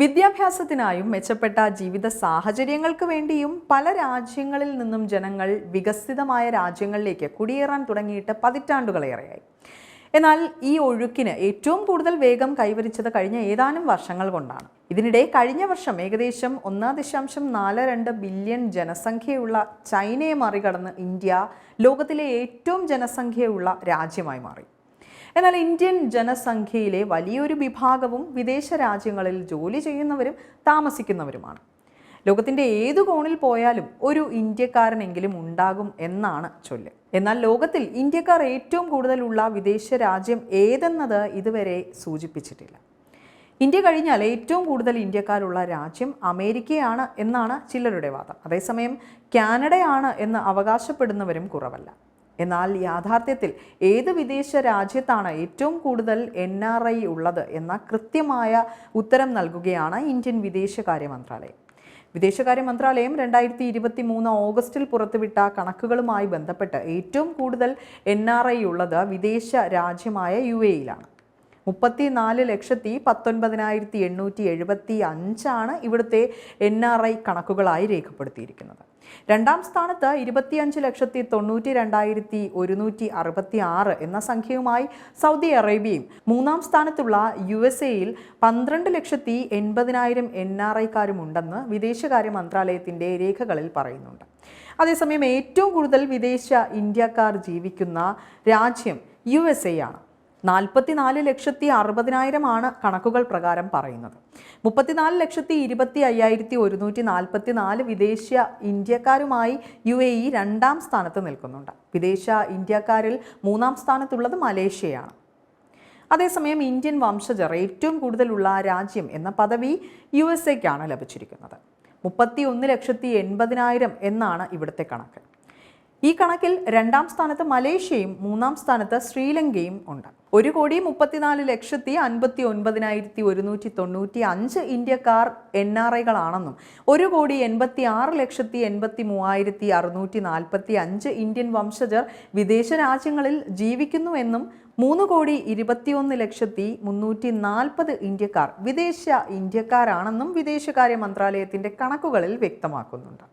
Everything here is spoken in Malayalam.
വിദ്യാഭ്യാസത്തിനായും മെച്ചപ്പെട്ട ജീവിത സാഹചര്യങ്ങൾക്ക് വേണ്ടിയും പല രാജ്യങ്ങളിൽ നിന്നും ജനങ്ങൾ വികസിതമായ രാജ്യങ്ങളിലേക്ക് കുടിയേറാൻ തുടങ്ങിയിട്ട് പതിറ്റാണ്ടുകളേറെയായി. എന്നാൽ ഈ ഒഴുക്കിന് ഏറ്റവും കൂടുതൽ വേഗം കൈവരിച്ചത് കഴിഞ്ഞ ഏതാനും വർഷങ്ങൾ കൊണ്ടാണ്. ഇതിനിടെ കഴിഞ്ഞ വർഷം ഏകദേശം ഒന്നാം ദശാംശം നാല് രണ്ട് ബില്യൺ ജനസംഖ്യയുള്ള ചൈനയെ മറികടന്ന് ഇന്ത്യ ലോകത്തിലെ ഏറ്റവും ജനസംഖ്യയുള്ള രാജ്യമായി മാറി. എന്നാൽ ഇന്ത്യൻ ജനസംഖ്യയിലെ വലിയൊരു വിഭാഗവും വിദേശ രാജ്യങ്ങളിൽ ജോലി ചെയ്യുന്നവരും താമസിക്കുന്നവരുമാണ്. ലോകത്തിന്റെ ഏതു കോണിൽ പോയാലും ഒരു ഇന്ത്യക്കാരനെങ്കിലും ഉണ്ടാകും എന്നാണ് ചൊല്ല്. എന്നാൽ ലോകത്തിൽ ഇന്ത്യക്കാർ ഏറ്റവും കൂടുതലുള്ള വിദേശ രാജ്യം ഏതെന്നത് ഇതുവരെ സൂചിപ്പിച്ചിട്ടില്ല. ഇന്ത്യ കഴിഞ്ഞാൽ ഏറ്റവും കൂടുതൽ ഇന്ത്യക്കാരുള്ള രാജ്യം അമേരിക്കയാണ് എന്നാണ് ചിലരുടെ വാദം. അതേസമയം കാനഡയാണ് എന്ന് അവകാശപ്പെടുന്നവരും കുറവല്ല. എന്നാൽ യാഥാർത്ഥ്യത്തിൽ ഏത് വിദേശ രാജ്യത്താണ് ഏറ്റവും കൂടുതൽ എൻ ആർ ഐ ഉള്ളത് എന്ന കൃത്യമായ ഉത്തരം നൽകുകയാണ് ഇന്ത്യൻ വിദേശകാര്യ മന്ത്രാലയം. വിദേശകാര്യ മന്ത്രാലയം രണ്ടായിരത്തി ഇരുപത്തി മൂന്ന് ഓഗസ്റ്റിൽ പുറത്തുവിട്ട കണക്കുകളുമായി ബന്ധപ്പെട്ട് ഏറ്റവും കൂടുതൽ എൻ ആർ ഐ ഉള്ളത് വിദേശ രാജ്യമായ യു എയിലാണ് മുപ്പത്തിനാല് ലക്ഷത്തി പത്തൊൻപതിനായിരത്തി എണ്ണൂറ്റി എഴുപത്തി അഞ്ചാണ് ഇവിടുത്തെ എൻ ആർ ഐ കണക്കുകളായി രേഖപ്പെടുത്തിയിരിക്കുന്നത്. രണ്ടാം സ്ഥാനത്ത് ഇരുപത്തിയഞ്ച് ലക്ഷത്തി തൊണ്ണൂറ്റി രണ്ടായിരത്തി ഒരുന്നൂറ്റി അറുപത്തി ആറ് എന്ന സംഖ്യയുമായി സൗദി അറേബ്യയും മൂന്നാം സ്ഥാനത്തുള്ള യു എസ് എയിൽ പന്ത്രണ്ട് ലക്ഷത്തി എൺപതിനായിരം എൻ ആർ ഐക്കാരും ഉണ്ടെന്ന് വിദേശകാര്യ മന്ത്രാലയത്തിന്റെ രേഖകളിൽ പറയുന്നുണ്ട്. അതേസമയം ഏറ്റവും കൂടുതൽ വിദേശ ഇന്ത്യക്കാർ ജീവിക്കുന്ന രാജ്യം യു എസ് എ ആണ്. നാൽപ്പത്തിനാല് ലക്ഷത്തി അറുപതിനായിരമാണ് കണക്കുകൾ പ്രകാരം പറയുന്നത്. മുപ്പത്തിനാല് ലക്ഷത്തി ഇരുപത്തി അയ്യായിരത്തി ഒരുന്നൂറ്റി നാൽപ്പത്തി നാല് വിദേശ ഇന്ത്യക്കാരുമായി യു എ ഇ രണ്ടാം സ്ഥാനത്ത് നിൽക്കുന്നുണ്ട്. വിദേശ ഇന്ത്യക്കാരിൽ മൂന്നാം സ്ഥാനത്തുള്ളത് മലേഷ്യയാണ്. അതേസമയം ഇന്ത്യൻ വംശജർ ഏറ്റവും കൂടുതലുള്ള രാജ്യം എന്ന പദവി യു എസ് എക്കാണ് ലഭിച്ചിരിക്കുന്നത്. മുപ്പത്തി ഒന്ന് ലക്ഷത്തി എൺപതിനായിരം എന്നാണ് ഇവിടുത്തെ കണക്ക്. ഈ കണക്കിൽ രണ്ടാം സ്ഥാനത്ത് മലേഷ്യയും മൂന്നാം സ്ഥാനത്ത് ശ്രീലങ്കയും ഉണ്ട്. ഒരു കോടി മുപ്പത്തിനാല് ലക്ഷത്തി അൻപത്തി ഒൻപതിനായിരത്തി ഒരുന്നൂറ്റി തൊണ്ണൂറ്റി അഞ്ച് ഇന്ത്യക്കാർ എൻ ആർ ഐകളാണെന്നും ഒരു കോടി എൺപത്തി ആറ് ലക്ഷത്തി എൺപത്തി മൂവായിരത്തി അറുന്നൂറ്റി നാൽപ്പത്തി അഞ്ച് ഇന്ത്യൻ വംശജർ വിദേശ രാജ്യങ്ങളിൽ ജീവിക്കുന്നുവെന്നും മൂന്ന് കോടി ഇരുപത്തിയൊന്ന് ലക്ഷത്തി മുന്നൂറ്റി നാൽപ്പത് ഇന്ത്യക്കാർ വിദേശ ഇന്ത്യക്കാരാണെന്നും വിദേശകാര്യ മന്ത്രാലയത്തിന്റെ കണക്കുകളിൽ വ്യക്തമാക്കുന്നുണ്ട്.